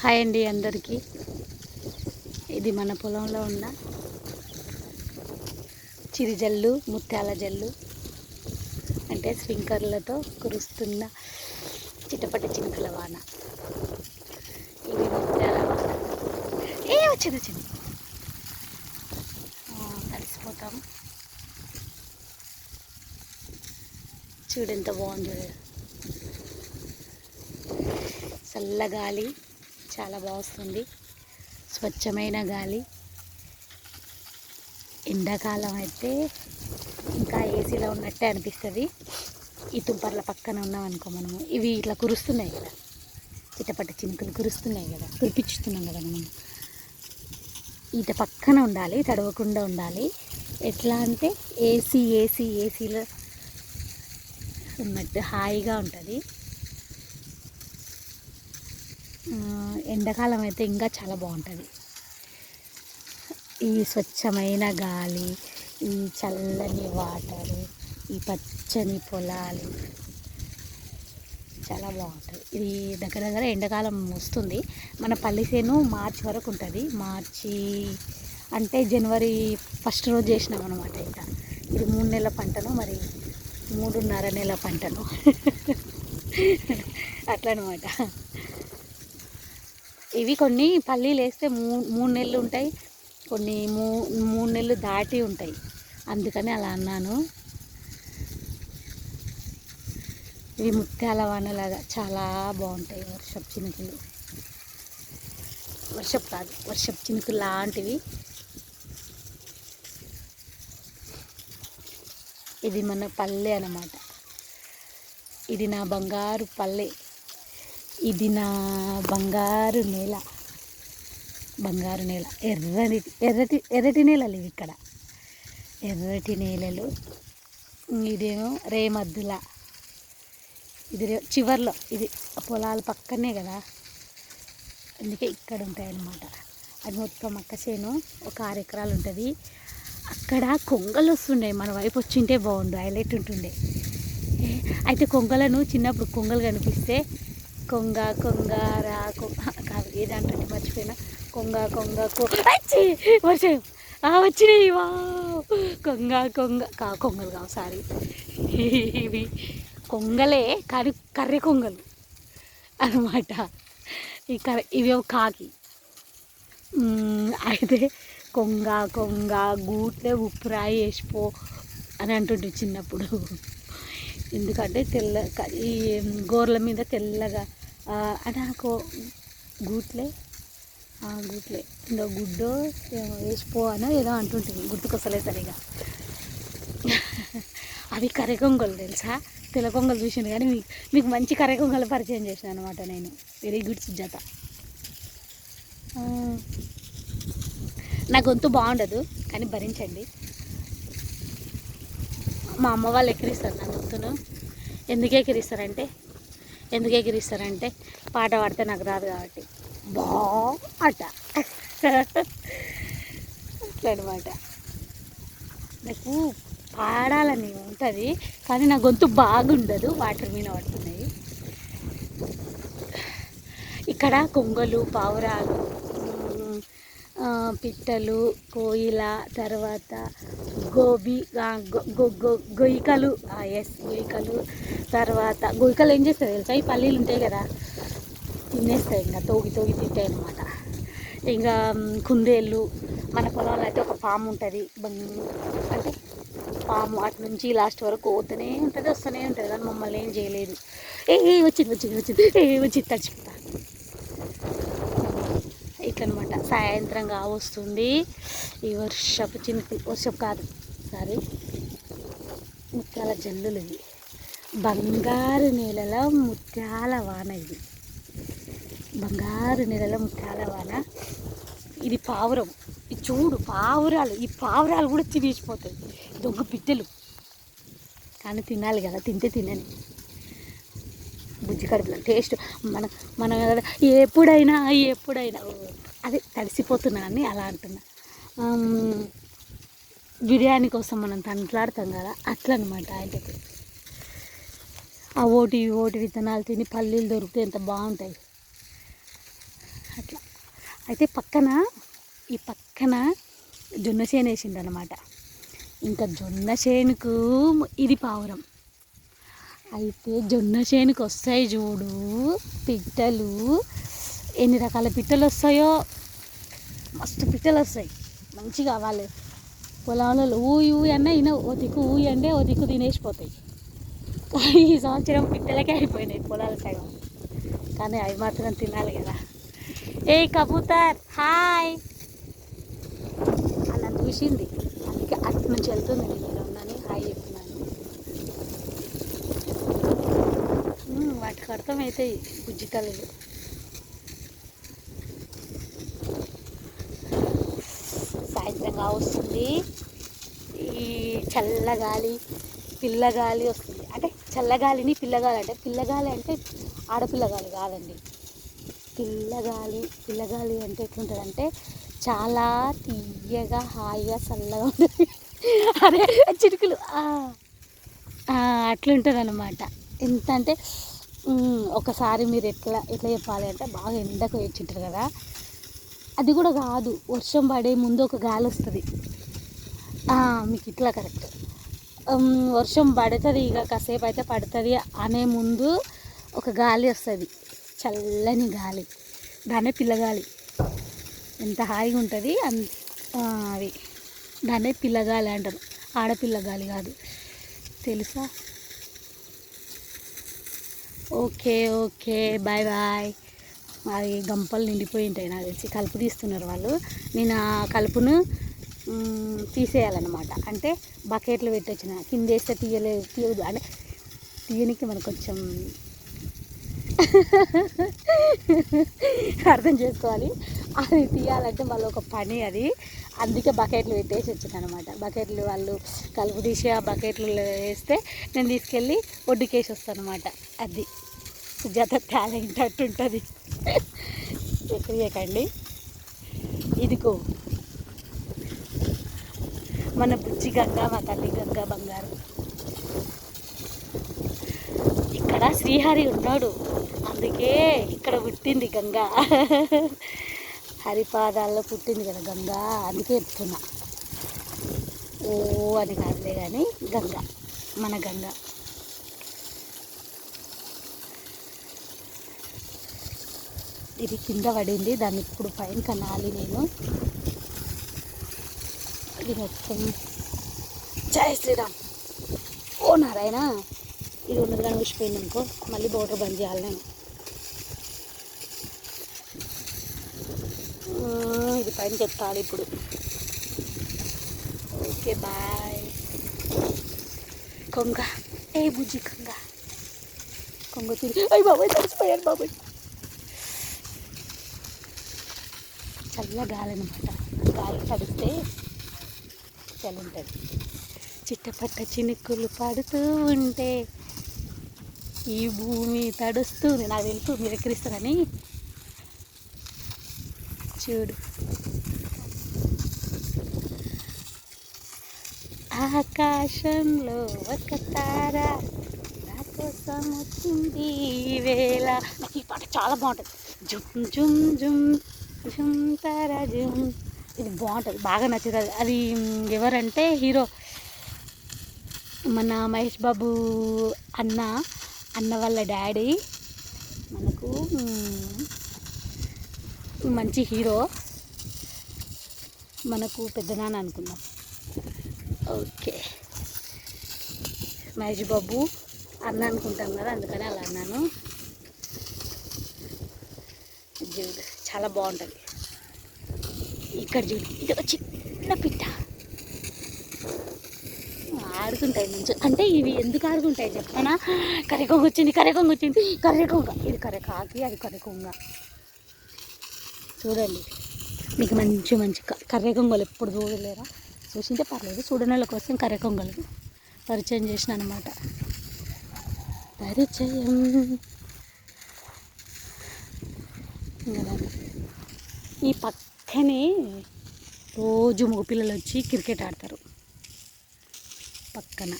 Hi అండి అందరికీ. ఇది మన పొలంలో ఉన్న చిరిజల్లు ముత్యాల జల్లు. అంటే స్ప్రింకర్లతో కురుస్తున్న చిటపటి చినుకుల వాన. ఇది ముత్యాల వాన. ఏ వచ్చింది వచ్చింది. ఆ, తడిసిపోతాం చూడు ఎంత బాగుంది. చాలా బాగుంది స్వచ్ఛమైన గాలి. ఎండాకాలం అయితే ఇంకా ఏసీలో ఉన్నట్టే అనిపిస్తుంది. ఈ తుంపర్ల పక్కన ఉన్నాం అనుకో మనము. ఇవి ఇట్లా కురుస్తున్నాయి కదా. చిట్టపట్ట చినుకులు కురుస్తున్నాయి కదా. కురిపించుతున్నాం కదా మనం. ఇట పక్కన ఉండాలి తడవకుండా ఉండాలి. ఎట్లా అంటే ఏసీ ఏసీ ఏసీలో ఉన్నట్టు హాయిగా ఉంటుంది. ఎండాకాలం అయితే ఇంకా చాలా బాగుంటుంది. ఈ స్వచ్ఛమైన గాలి ఈ చల్లని వాటరు ఈ పచ్చని పొలాలు చాలా బాగుంటుంది. ఇది దగ్గర దగ్గర ఎండాకాలం వస్తుంది. మన పల్లిసేను మార్చి వరకు ఉంటుంది. మార్చి అంటే జనవరి ఫస్ట్ రోజు చేసినాం అనమాట ఇంకా. ఇది మూడు నెలల పంటను మరి మూడున్నర నెలల పంటను. అట్లనమాట. ఇవి కొన్ని పల్లీలు వేస్తే మూ మూడు నెలలు ఉంటాయి. కొన్ని మూ మూడు నెలలు దాటి ఉంటాయి. అందుకని అలా అన్నాను. ఇవి ముత్యాల వానలాగా చాలా బాగుంటాయి వర్షపు చినుకులు. వర్షపు కాదు వర్షపు చినుకులు లాంటివి. ఇది మన పల్లె అన్నమాట. ఇది నా బంగారు పల్లె. ఇది నా బంగారు నేల. బంగారు నేల. ఎర్రని ఎర్రటి ఎర్రటి నేలలు ఇవి ఇక్కడ. ఎర్రటి నేలలు. ఇదేమో రేమద్దుల. ఇది రే చివర్లో. ఇది పొలాల పక్కనే కదా. అందుకే ఇక్కడ ఉంటాయన్నమాట. అది మొత్తం అక్క చేను. ఒక ఆరు ఎకరాలు ఉంటుంది. అక్కడ కొంగలు వస్తుండే. మన వైపు వచ్చింటే బాగుండు. హైలైట్ ఉంటుండే. అయితే కొంగలను చిన్నప్పుడు కొంగలు కనిపిస్తే కొంగ కొంగ రా కొంగ కాదు ఏదంటే మర్చిపోయినా. కొంగ కొంగ వచ్చి. వర్షం ఆ, వచ్చినాయి వా కొంగ కొంగ కా కొంగలు కావు సారీ. ఇవి కొంగలే కానీ కర్రె కొంగలు అనమాట ఈ కర్ర ఇవి ఒక కాకి. అయితే కొంగ కొంగ గూట్లే ఉప్పు రాయి వేసిపో అని అంటుండే చిన్నప్పుడు. ఎందుకంటే తెల్ల ఈ గోర్ల మీద తెల్లగా అంటే నాకు గూట్లే ఆ, గూట్లే ఇంకో గుడ్డో ఏమో వేసిపో అనో ఏదో అంటుంటుంది గుర్తుకొస్తలే సరిగా. అవి కర్రెకొంగలు తెలుసా? తెల్ల కొంగలు చూసిండు కానీ మీకు మీకు మంచి కర్రెకొంగలు పరిచయం చేశాను అనమాట నేను. Very good Sujatha. నా గొంతు బాగుండదు కానీ భరించండి. మా అమ్మ వాళ్ళు ఎక్కిరిస్తారు నా గొంతును ఎందుకు ఎక్కిరిస్తారంటే ఎందుకు ఎక్కిరిస్తారంటే పాట పాడితే నాకు రాదు కాబట్టి. బా అట అట్లనమాట. నాకు పాడాలని ఉంటుంది కానీ నా గొంతు బాగుండదు వాటర్ మీద పడుతున్నాయి. ఇక్కడ కొంగలు పావురాలు పిట్టలు కోయిల తర్వాత గోబీ ఆ, గొ- గొయ్యికలు ఎస్ గొయ్యికలు. తర్వాత గొయ్యికలు ఏం చేస్తాయి తెలుసా? ఈ పల్లీలు ఉంటాయి కదా తినేస్తాయి ఇంకా తోగి తోగి తింటాయి అనమాట ఇంకా కుందేళ్ళు మన పొలంలో అయితే ఒక పాము ఉంటుంది అంటే పాము అటు నుంచి లాస్ట్ వరకు పోతూనే ఉంటుంది వస్తూనే ఉంటుంది కానీ మమ్మల్ని ఏం చేయలేదు. ఏ ఏ, వచ్చింది వచ్చింది వచ్చింది ఏ వచ్చింది తడిచిపోతా ఇట్లనమాట. సాయంత్రం కావస్తుంది. ఈ వర్షపు చినుకులు వర్షపు కాదు. సారీ ముత్యాల జల్లులు ఇవి. బంగారు నీళ్ళలో ముత్యాల వాన ఇది. బంగారు నీళ్ళలో ముత్యాల వాన. ఇది పావురం. ఇది చూడు పావురాలు. ఈ పావురాలు కూడా తినేసిపోతాయి. దొంగ పిట్టెలు కానీ తినాలి కదా. తింటే తినని. బుజ్జి కడుపులో టేస్ట్. మన మనం ఎప్పుడైనా ఎప్పుడైనా. అదే తడిసిపోతున్నానని అలా అంటున్నా. బిర్యానీ కోసం మనం తంట్లాడతాం కదా అట్లనమాట ఆయనకి. ఆ ఓటి ఓటి విత్తనాలు తిని పల్లీలు దొరికితే ఎంత బాగుంటాయి. అట్లా. అయితే పక్కన ఈ పక్కన జొన్న చేను వేసిందనమాట ఇంకా జొన్న చేనుకు ఇది పావురం. అయితే జొన్న చేనుకు వస్తాయి చూడు పిట్టలు. ఎన్ని రకాల పిట్టలు వస్తాయో? మస్తు పిట్టలు వస్తాయి. మంచిగా వాళ్ళు పొలంలో ఊయి ఊయి అన్న ఇన ఓ దిక్కు ఊయి అంటే ఓ దిక్కు తినేసిపోతాయి. కానీ ఈ సంవత్సరం పిట్టలకే అయిపోయినాయి పొలాల సగం. కానీ అవి మాత్రం తినాలి కదా. ఏ కబూతర్ హాయ్. అలా చూసింది. అందుకే అటు నుంచి వెళ్తుంది. నేను ఇక్కడ ఉన్నాను. హాయ్ చెప్తున్నాను. వాటికి అర్థమవుతాయి బుజ్జి తల్లులు. బాగా వస్తుంది. ఈ చల్లగాలి పిల్లగాలి వస్తుంది. అంటే చల్లగాలిని పిల్లగాలి అంటే పిల్లగాలి అంటే ఆడపిల్లగాలి కాదండి. పిల్లగాలి పిల్లగాలి అంటే ఎట్లుంటుందంటే చాలా తీయగా హాయిగా చల్లగా ఉంటుంది. అదే చిరుకులు అట్లుంటుంది అనమాట ఎంత అంటే ఒకసారి మీరు ఎట్లా ఎట్లా చెప్పాలి అంటే బాగా ఎండకు వేచింటారు కదా. అది కూడా కాదు. వర్షం పడే ముందు ఒక గాలి వస్తుంది. మీకు ఇట్లా కరెక్ట్. వర్షం పడుతుంది ఇక కాసేపు అయితే పడుతుంది అనే ముందు ఒక గాలి వస్తుంది. చల్లని గాలి. దాన్నే పిల్లగాలి ఎంత హాయిగా ఉంటుంది అన్ అవి దాన్నే పిల్లగాలి అంటారు. ఆడపిల్లగాలి కాదు. తెలుసా? Okay okay. Bye bye. అవి గంపలు నిండిపోయి ఉంటాయి నాకు తెలిసి కలుపు తీస్తున్నారు వాళ్ళు. నేను ఆ కలుపును తీసేయాలన్నమాట. అంటే బకెట్లు పెట్టొచ్చిన కింద వేస్తే తీయలేదు తీయదు. అంటే తీయనికి మనకు కొంచెం అర్థం చేసుకోవాలి. అది తీయాలంటే మళ్ళీ ఒక పని అది. అందుకే బకెట్లు పెట్టేసి వచ్చింది అనమాట బకెట్లు వాళ్ళు కలుపు తీసి ఆ బకెట్లు వేస్తే నేను తీసుకెళ్ళి ఒడ్డుకేసి వస్తాను అనమాట అది. జత టాలెంట్ అట్టుంటుంది. ఎక్కడికండి ఇదిగో మన బుజ్జి గంగ మా తల్లి గంగ బంగారు. ఇక్కడ శ్రీహరి ఉన్నాడు. అందుకే ఇక్కడ పుట్టింది గంగ. హరిపాదాల్లో పుట్టింది కదా గంగ. అందుకే చెప్తున్నా. ఓ అని కాదులే కానీ గంగ మన గంగ. ఇది కింద పడింది. దాన్ని ఇప్పుడు పైన కనాలి నేను. ఇది మొత్తం. జై శ్రీరామ్. ఓ నారాయణ. ఇది ఉన్నది కానీ ఊసిపోయింది అనుకో. మళ్ళీ బోటర్ బంద్ చేయాలి నేను. ఇది పైన ఎత్తాలి ఇప్పుడు. Okay bye. కొంగ. ఏ బుజ్జి కొంగ. కొంగ తిరిగి అయ్యి బాబాయ్ తడిసిపోయాను బాబాయ్. చల్ల గాలి అనమాట గాలి తడిస్తే చలి ఉంటుంది చిట్టపట్ట చినుకులు పడుతూ ఉంటే ఈ భూమి తడుస్తుంది. నాకు తెలుసు మీరు ఎక్కిరిస్తారని. చూడు. ఆకాశంలో ఒక తార నా కోసం వచ్చింది వేళ. నాకు ఈ పాట చాలా బాగుంటుంది. జుమ్ జుమ్ జుమ్. జుమ్ ఇది బాగుంటుంది బాగా నచ్చుతుంది. అది ఎవరంటే హీరో మన మహేష్ బాబు అన్న అన్న వాళ్ళ డాడీ. మనకు మంచి హీరో. మనకు పెద్దనాన్న అనుకుందాం. ఓకే. మహేష్ బాబు అన్న అనుకుంటాం కదా అందుకని అలా అన్నాను. జీవితం చాలా బాగుంటుంది. ఇక్కడ చూడు ఇది ఒక చిన్న పిట్ట. ఆడుకుంటాయి మంచి అంటే ఇవి ఎందుకు ఆడుకుంటాయి చెప్పనా? కర్రెకొంగ వచ్చింది కర్రెకొంగ వచ్చింది కర్రెకొంగ. ఇది కర్రెకాకి అది కర్రెకొంగ. చూడండి. మీకు మంచి మంచి కర్రీ కర్రెకొంగలు ఎప్పుడు చూడలేరా? చూసింటే పర్లేదు. చూడని వాళ్ళ కోసం కర్రెకొంగలు పరిచయం చేసిన అనమాట పరిచయం. ఇంకా ఈ పక్కనే రోజు మగపిల్లలు వచ్చి క్రికెట్ ఆడతారు. పక్కన.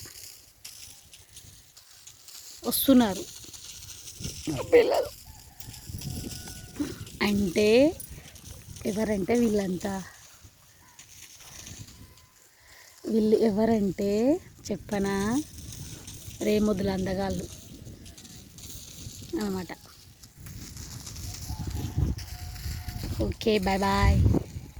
వస్తున్నారు. పిల్లలు. అంటే ఎవరంటే వీళ్ళంతా? వీళ్ళు ఎవరంటే చెప్పనా? రేముద్దుల అందగాళ్ళు. అనమాట. Okay, bye-bye.